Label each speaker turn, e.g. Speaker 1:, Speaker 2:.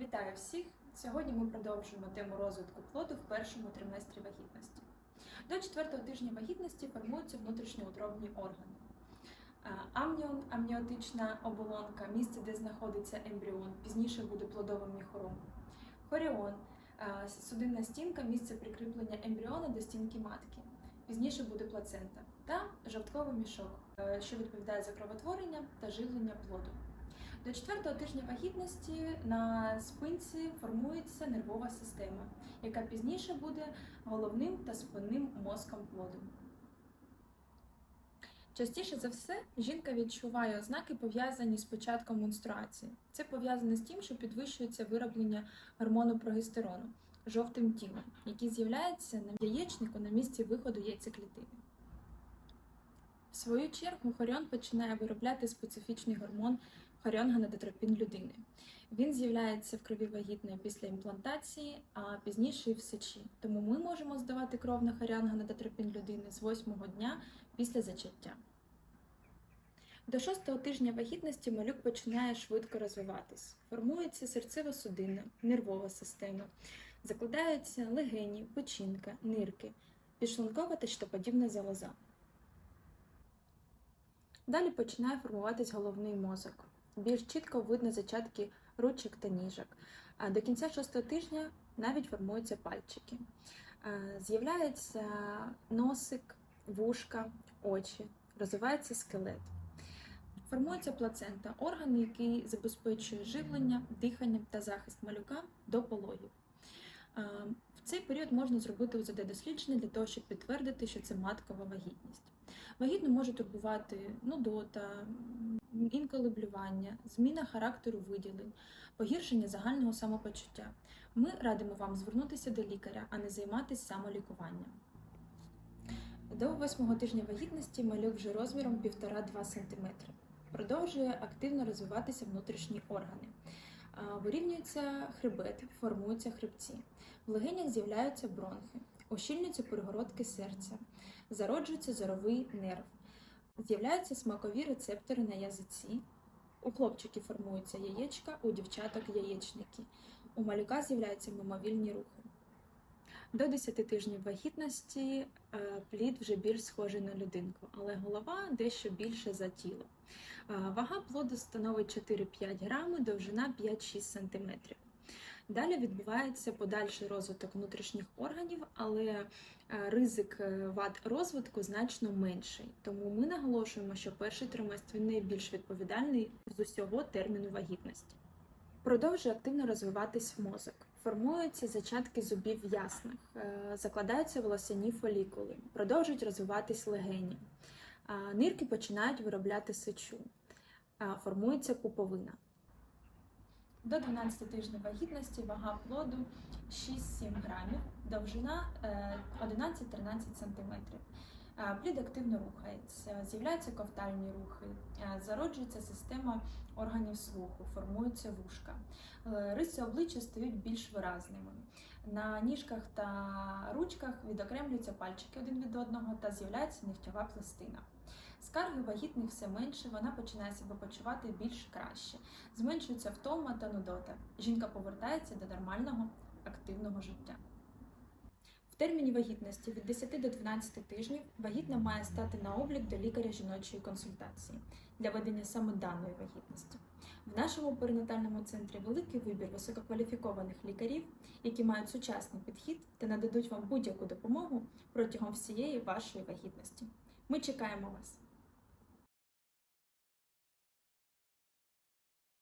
Speaker 1: Вітаю всіх! Сьогодні ми продовжуємо тему розвитку плоду в першому триместрі вагітності. До четвертого тижня вагітності формуються внутрішньоутробні органи. Амніон, амніотична оболонка, місце, де знаходиться ембріон, пізніше буде плодовим міхуром. Хоріон, судинна стінка, місце прикріплення ембріона до стінки матки. Пізніше буде плацента та жовтковий мішок, е, що відповідає за кровотворення та живлення плоду. До четвертого тижня вагітності на спинці формується нервова система, яка пізніше буде головним та спинним мозком плоду. Частіше за все, жінка відчуває ознаки, пов'язані з початком менструації. Це пов'язане з тим, що підвищується вироблення гормону прогестерону жовтим тілом, який з'являється на яєчнику на місці виходу яйцеклітини. В свою чергу хоріон починає виробляти специфічний гормон хоріон-гонадотропін людини. Він з'являється в крові вагітної після імплантації, а пізніше і в сечі. Тому ми можемо здавати кров на хоріон-гонадотропін людини з 8-го дня після зачаття. До шостого тижня вагітності малюк починає швидко розвиватись. Формується серцево-судинна, нервова система, закладаються легені, печінка, нирки, підшлункова та щитоподібна залоза. Далі починає формуватись головний мозок. Більш чітко видно зачатки ручок та ніжок. До кінця шостого тижня навіть формуються пальчики. З'являється носик, вушка, очі, розвивається скелет. Формується плацента, орган, який забезпечує живлення, дихання та захист малюка до пологів. В цей період можна зробити УЗД-дослідження для того, щоб підтвердити, що це маткова вагітність. Вагітну може турбувати нудота, інколи блювання, зміна характеру виділень, погіршення загального самопочуття. Ми радимо вам звернутися до лікаря, а не займатися самолікуванням. До восьмого тижня вагітності малюк вже розміром 1,5-2 см. Продовжує активно розвиватися внутрішні органи. Вирівнюється хребет, формуються хребці. В легенях з'являються бронхи, ущільнюються перегородки серця, зароджується зоровий нерв, з'являються смакові рецептори на язиці. У хлопчиків формуються яєчка, у дівчаток яєчники. У малюка з'являються мимовільні рухи. До 10 тижнів вагітності е, плід вже більш схожий на людинку, але голова дещо більше за тіло. Е, Вага плоду становить 4-5 грами, довжина 5-6 см. Далі відбувається подальший розвиток внутрішніх органів, але е, ризик е, вад розвитку значно менший. Тому ми наголошуємо, що перший триместр найбільш відповідальний з усього терміну вагітності. Продовжує активно розвиватись мозок. Формуються зачатки зубів ясних, е, закладаються волосяні фолікули, продовжують розвиватись легені. Нирки починають виробляти сечу, формується пуповина. До 12 тижнів вагітності вага плоду 6-7 грамів, довжина е, 11-13 см. Плід активно рухається, з'являються ковтальні рухи, зароджується система органів слуху, формуються вушка. Е, Риси обличчя стають більш виразними. На ніжках та ручках відокремлюються пальчики один від одного та з'являється нігтєва пластина. Скарги вагітних все менше, вона починає себе почувати більш краще. Зменшується втома та нудота. Жінка повертається до нормального активного життя. В терміні вагітності від 10 до 12 тижнів вагітна має стати на облік до лікаря жіночої консультації для ведення саме даної вагітності. В нашому перинатальному центрі великий вибір висококваліфікованих лікарів, які мають сучасний підхід та нададуть вам будь-яку допомогу протягом всієї вашої вагітності. Ми чекаємо вас!